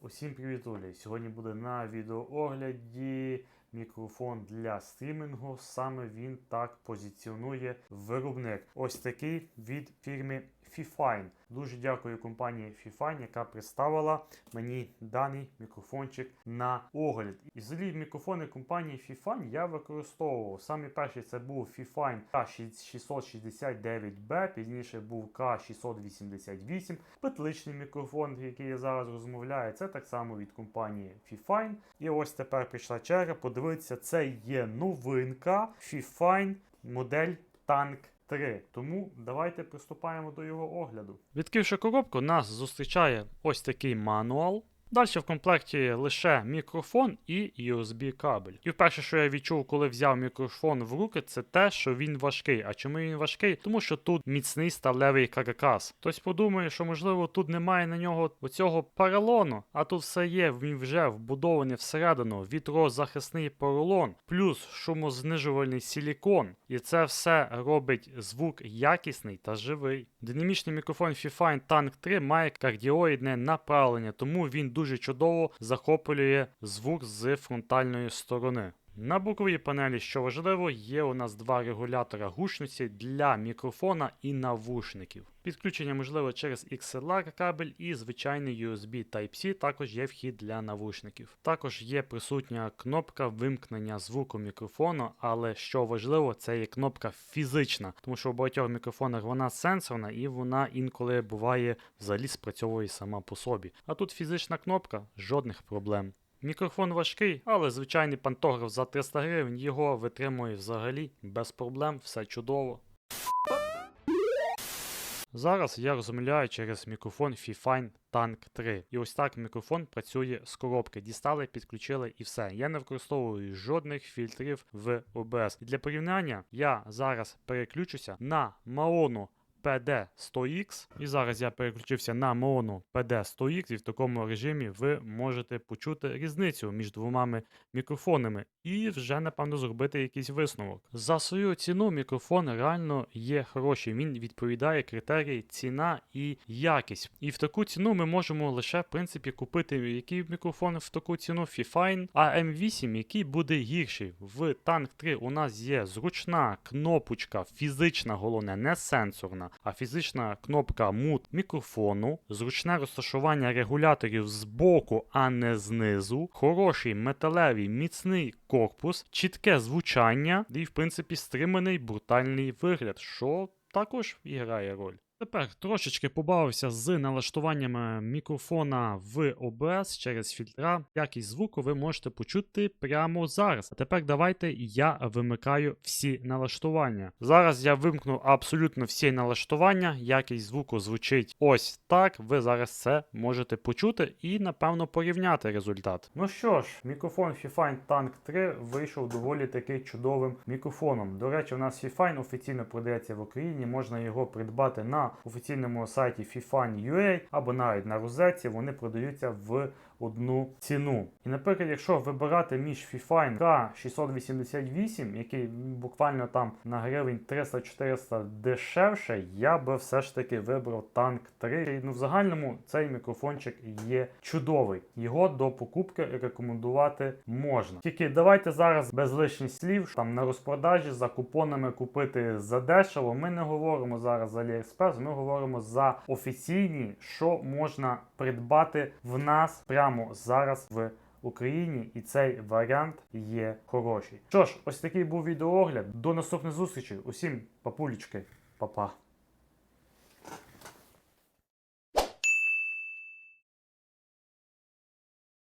Усім привіт, Оля! Сьогодні буде на відеоогляді мікрофон для стрімінгу. Саме він так позиціонує виробник. Ось такий від фірми Fifine. Дуже дякую компанії Fifine, яка представила мені даний мікрофончик на огляд. І взагалі мікрофони компанії Fifine я використовував. Саме перший це був Fifine K669B, пізніше був K688, петличний мікрофон, який я зараз розмовляю. Це так само від компанії Fifine. І ось тепер прийшла черга. Подивитися, це є новинка Fifine модель Tank 3. Тому давайте приступаємо до його огляду. Відкривши коробку, нас зустрічає ось такий мануал. Далі в комплекті лише мікрофон і USB кабель. І вперше, що я відчув, коли взяв мікрофон в руки, це те, що він важкий. А чому він важкий? Тому що тут міцний сталевий каркас. Хтось подумає, що можливо тут немає на нього оцього поролону, а тут все є, він вже вбудований всередину, вітрозахисний поролон, плюс шумознижувальний силікон. І це все робить звук якісний та живий. Динамічний мікрофон Fifine Tank 3 має кардіоїдне направлення, тому він дуже чудово захоплює звук з фронтальної сторони. На боковій панелі, що важливо, є у нас два регулятора гучності для мікрофона і навушників. Підключення можливе через XLR кабель і звичайний USB Type-C, також є вхід для навушників. Також є присутня кнопка вимкнення звуку мікрофону, але що важливо, це є кнопка фізична, тому що у багатьох мікрофонах вона сенсорна і вона інколи буває взагалі спрацьовує сама по собі. А тут фізична кнопка, жодних проблем. Мікрофон важкий, але звичайний пантограф за 300 гривень його витримує взагалі без проблем, все чудово. Зараз я розмовляю через мікрофон Fifine Tank 3. І ось так мікрофон працює з коробки. Дістали, підключили і все. Я не використовую жодних фільтрів в OBS. І для порівняння я зараз переключуся на Maono PD100X. І зараз я переключився на Maono PD100X, і в такому режимі ви можете почути різницю між двома мікрофонами і вже, напевно, зробити якийсь висновок. За свою ціну мікрофон реально є хороший. Він відповідає критерії ціна і якість. І в таку ціну ми можемо лише, в принципі, купити який мікрофон в таку ціну Fifine AM8, який буде гірший. В Tank 3 у нас є зручна кнопочка, фізична, головне, не сенсорна, а фізична кнопка мут мікрофону, зручне розташування регуляторів з боку, а не знизу, хороший металевий міцний корпус, чітке звучання і, в принципі, стриманий брутальний вигляд, що також і грає роль. Тепер трошечки побавився з налаштуваннями мікрофона в OBS через фільтра. Якість звуку ви можете почути прямо зараз. А тепер давайте я вимикаю всі налаштування. Зараз я вимкну абсолютно всі налаштування. Якість звуку звучить ось так. Ви зараз це можете почути і, напевно, порівняти результат. Ну що ж, мікрофон Fifine Tank 3 вийшов доволі таки чудовим мікрофоном. До речі, у нас Fifine офіційно продається в Україні, можна його придбати на офіційному сайті FIFAN.ua або навіть на розетці, вони продаються в одну ціну. І, наприклад, якщо вибирати між Fifine K688, який буквально там на гривень 300-400 дешевше, я би все ж таки вибрав Tank 3. Ну, в загальному цей мікрофончик є чудовий. Його до покупки рекомендувати можна. Тільки давайте зараз без лишніх слів там на розпродажі за купонами купити за дешево. Ми не говоримо зараз за AliExpress, ми говоримо за офіційні, що можна придбати в нас прямо зараз в Україні, і цей варіант є хороший. Що ж, ось такий був відеоогляд. До наступних зустрічей. Усім папулечки, па-па.